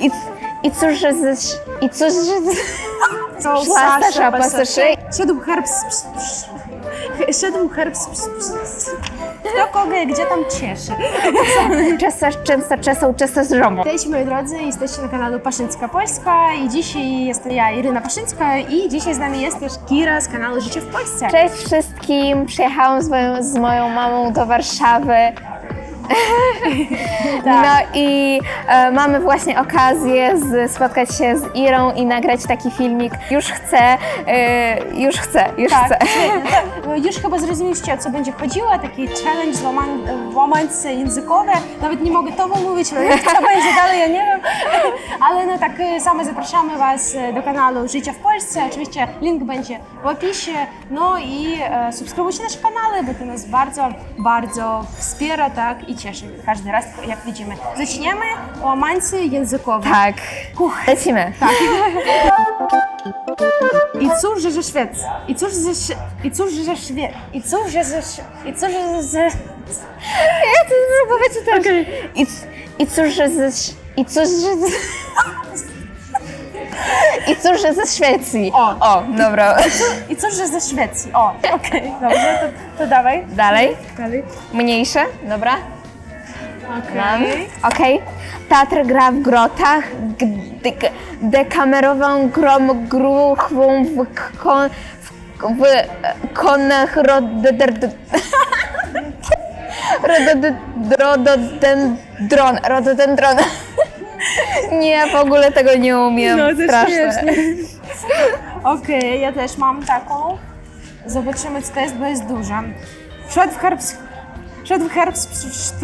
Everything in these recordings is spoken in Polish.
I, I cóż, że ze... I cóż, że... z- Co Szła Sasza Pasaszy. Szedł herb z... ps- ps- Szedł herb z... ps- ps- Kto kogo i gdzie tam cieszy. Często, często często z żoną. Cześć moi drodzy, jesteście na kanale Paszyńska Polska i dzisiaj jestem ja, Iryna Paszyńska i dzisiaj z nami jest też Kira z kanału Życie w Polsce. Cześć wszystkim, przyjechałam z moją, z moją mamą do Warszawy. No i e, mamy właśnie okazję z, spotkać się z Irą i nagrać taki filmik. Już chcę, e, już chcę, już chcę. Tak, tak. już chyba zrozumieliście o co będzie chodziło, taki challenge łaman, łamańce językowe. Nawet nie mogę to mówić, ale co będzie dalej, ja nie wiem. No tak e, same zapraszamy Was e, do kanału Życia w Polsce. Oczywiście link będzie w opisie. No i e, subskrybujcie nasze kanały, bo to nas bardzo, bardzo wspiera tak i cieszy każdy raz, jak widzimy. Zaczniemy łamańcy językowe. Tak, lecimy. I cóż, że ze. I cóż, że Sz- I cóż, że ze. I cóż, że ze... I cóż, że ze... Ja to. I, I cóż, że ze... I cóż, że ze... I cóż, że ze Szwecji. O. o dobra. I cóż, że ze Szwecji. O, okej, dobrze, to, to dawaj. Dalej, Dalej. mniejsze, dobra. Okej. Okej. Teatr gra w grotach, gdy g- dekamerową grom gruchwą w, kon, w, w konach rododendron. Rododendron. Rododendron. Nie, w ogóle tego nie umiem. No, to Straszne. Okej, ja też mam taką. Zobaczymy, co to jest, bo jest duża. Szedł herb z... Szedł herb z...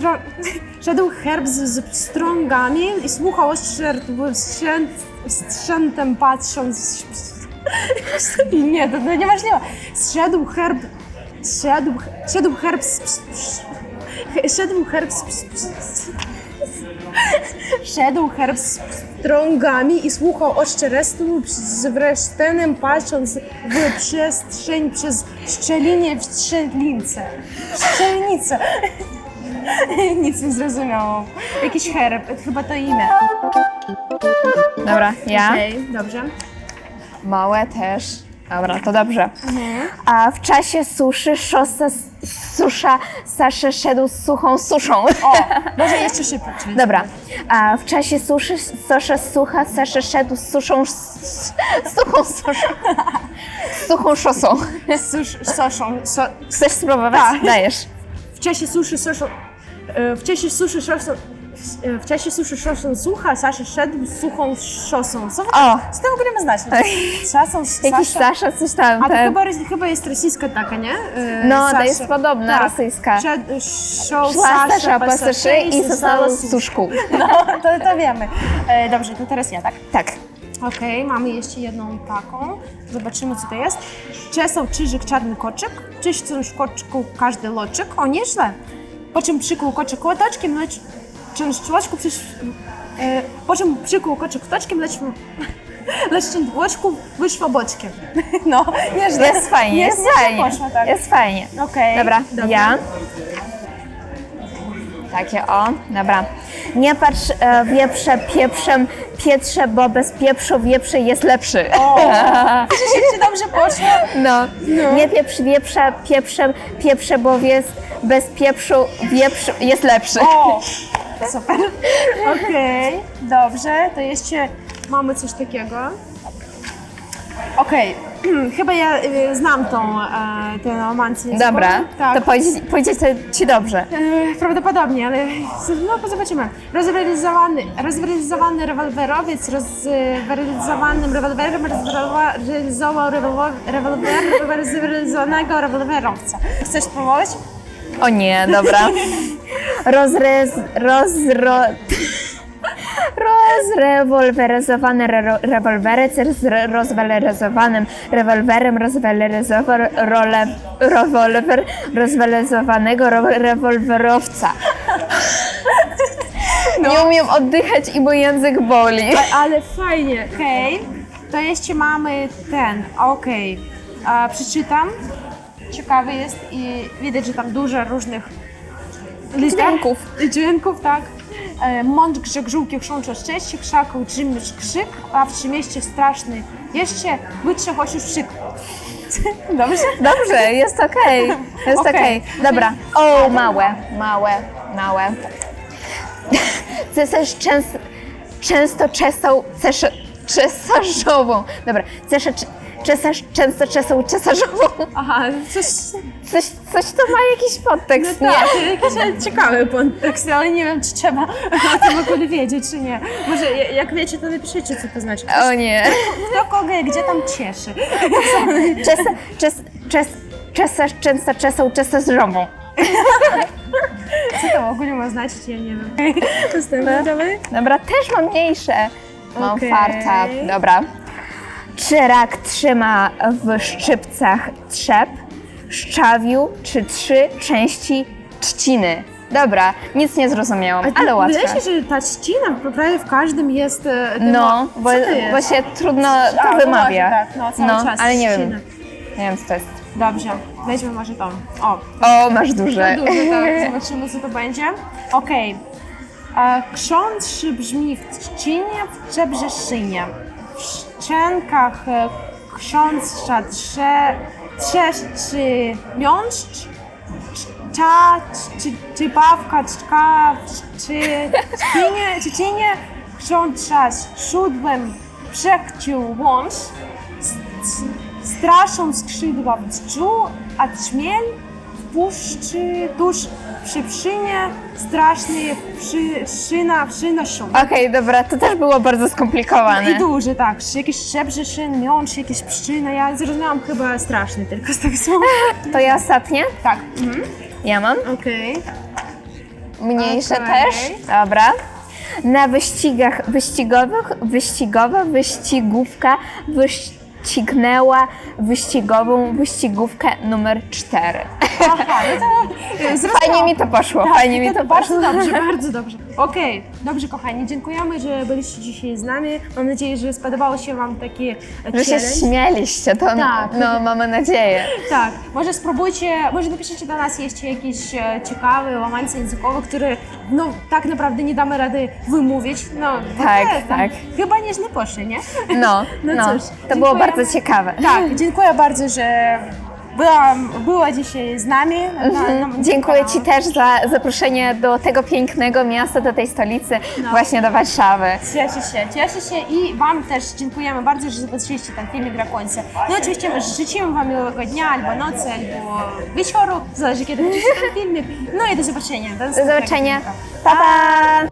Szedł herb z, z pstrągami i słuchał oszczerstw strzęt, strzętem patrząc... Nie, to, to niemożliwe. Szedł herb... Szedł, szedł herb z... Szedł herb z... Szedł herb z pstrągami i słuchał oszczerstwu z wresztenem patrząc w przestrzeń przez szczelinie w strzelnicy. Szczelnicę. Nic nie zrozumiałam. Jakiś herb, chyba to imię. Dobra, ja. Okej, dobrze. Małe też. Dobra, to dobrze. A w czasie suszy szosa, susza Saszy szedł z suchą suszą. O, może jeszcze szybciej. Dobra. A w czasie suszy Sasza sucha Saszy szedł z suszą z suchą suszą. Z suchą szosą. Susz, soszą, so, Chcesz spróbować? Tak. Dajesz. w czasie suszy soszą, e, w czasie suszy szosą, e, w czasie suszy szosą sucha, Sasza szedł z suchą szosą. Co, O! to w ogóle ma znaczyć? Szosą, Jakiś Sasza. Coś tam. A to chyba, chyba jest rosyjska taka, nie? E, No, to Sasza. jest podobna, Tak. rosyjska. Przed, szło Szła Sasza po i została susz. suszku. No, to, to wiemy. E, dobrze, to teraz ja, tak? Tak. Okej, mamy jeszcze jedną taką. Zobaczymy, co to jest. Czesał czyżyk czarny koczyk, czyszcząc w koczyku każdy loczyk. O, nieźle. Po czym przykuł koczyk łotoczkiem, lecz częścioczku przysz... E, po czym przykuł koczyk toczkiem, lecz, lecz łoczku wyszło boczkiem. No, nieźle. Jest fajnie, jest, nieźle fajnie. poszło, tak. Jest fajnie. Okej, Dobra, dobra. ja. Takie o, dobra. Nie patrz e, wieprze pieprzem, pietrze, bo bez pieprzu wieprze jest lepszy. O, czy dobrze poszło? No. Nie pieprz wieprza pieprzem, pieprze, bo jest bez pieprzu wieprz jest lepszy. O, super. Okej, dobrze, to jeszcze mamy coś takiego. Okej, chyba ja y, znam tą, e, tę romancję. Dobra, tak. to pójdzie, pójdzie to ci dobrze. E, Prawdopodobnie, ale no zobaczymy. Rozrealizowany, rozrealizowany rewolwerowiec rozrealizowanym rewolwerem rozrealizował rewolwer, rewolwer rozrealizowanego rewolwerowca. Chcesz spróbować? O nie, dobra. Rozrez... Rozro... Rozrewolweryzowane re rewolwery z rozwaloryzowanym rewolwerem rewolwer rozwaloryzowanego ro rewolwerowca. Nie umiem oddychać i mój język boli. Ale fajnie. Okej, to jeszcze mamy ten, okej. A, Przeczytam. Ciekawy jest i widać, że tam dużo różnych liter- Dźwięków. Dźwięków, tak. E, Mądrze żółki chrzączą szczęście, krzaką drzymysz krzyk, a w trzymieście straszny jeszcze wytrze chociaż krzyk. Dobrze? Dobrze, jest okej. Jest Okej. okej. Dobra. O, małe, małe, małe. Cesarz często, często czesał cesarzową. Dobra, cesarz, cesarz często czesał cesarzową. Aha, coś... Coś, coś to ma jakiś podtekst, No nie? tak, jakiś ciekawy kontekst, ale nie wiem, czy trzeba o tym ogóle wiedzieć, czy nie. Może ja- jak wiecie, to napiszecie, co to znaczy. O nie. Kto kogo i gdzie tam cieszy. Czesa, czes, czes, cesarz często czesał cesarzową. Co to w ogóle ma znaczyć, ja nie wiem. Następny, dawaj. Dobra, też mam mniejsze. Mam Okej. farta. Dobra. Czy rak trzyma w szczypcach trzep, szczawiu, czy trzy części trzciny? Dobra, nic nie zrozumiałam, ale łatwe. Wydaje się, że ta ścina prawie w każdym jest... e, ten No, ma- bo, co to jest? bo się trudno A, to no wymawia. właśnie, tak, no, cały czas ale nie trzcina. wiem. Nie wiem, co to jest. Dobrze, weźmy może to. O, O, masz duże. Duże, tak. Zobaczymy, co to będzie. Okej. E, Krzątrzy brzmi w trzcinie, w trzebrzeszynie. W szczękach e, ksiądza trze, trzeszczy miąższ, cza, czy, czy bawka, czka, czy ćpienie, czy cienie, ksiądza z szudłem przekcił łącz, straszą skrzydła w dżdżu, a trzmiel w puszczy tuż przy pszynie straszny przy, szyna, szyna szum. Okej, dobra, to też było bardzo skomplikowane. I duży, tak. Jakieś szczebrze szyn, miącz, jakieś pszczyny. Ja zrozumiałam chyba straszny tylko z tego słowa. To ja ostatnie? Tak. Mhm. Ja mam. Okej. Mniejsze Okej. też. Dobra. Na wyścigach wyścigowych wyścigowa wyścigówka wyścignęła wyścigową wyścigówkę numer 4. Aha, no to e. Fajnie mi to poszło, fajnie mi to Bardzo poszło. dobrze, bardzo dobrze. Okej, dobrze kochani, dziękujemy, że byliście dzisiaj z nami. Mam nadzieję, że spodobało się Wam taki e, Że się śmieliście, to Tak. no mamy nadzieję. Tak, może spróbujcie, może napiszecie do nas jeszcze jakieś e, ciekawe łamance językowe, które no tak naprawdę nie damy rady wymówić. No, Tak, tam tak. Chyba nieźle poszło, nie? No, No no, cóż, to było bardzo ciekawe. Tak, dziękuję bardzo, że byłam, była dzisiaj z nami. Na, na, Mhm. Dziękuję Ci też za zaproszenie do tego pięknego miasta, do tej stolicy, No. właśnie do Warszawy. Cieszę się, cieszę się i Wam też dziękujemy bardzo, że zobaczyliście ten filmik do końca. No oczywiście życzymy Wam miłego dnia, albo nocy, albo wieczoru, zależy kiedy będziecie ten filmik. No i do zobaczenia. Do zobaczenia. Pa, pa!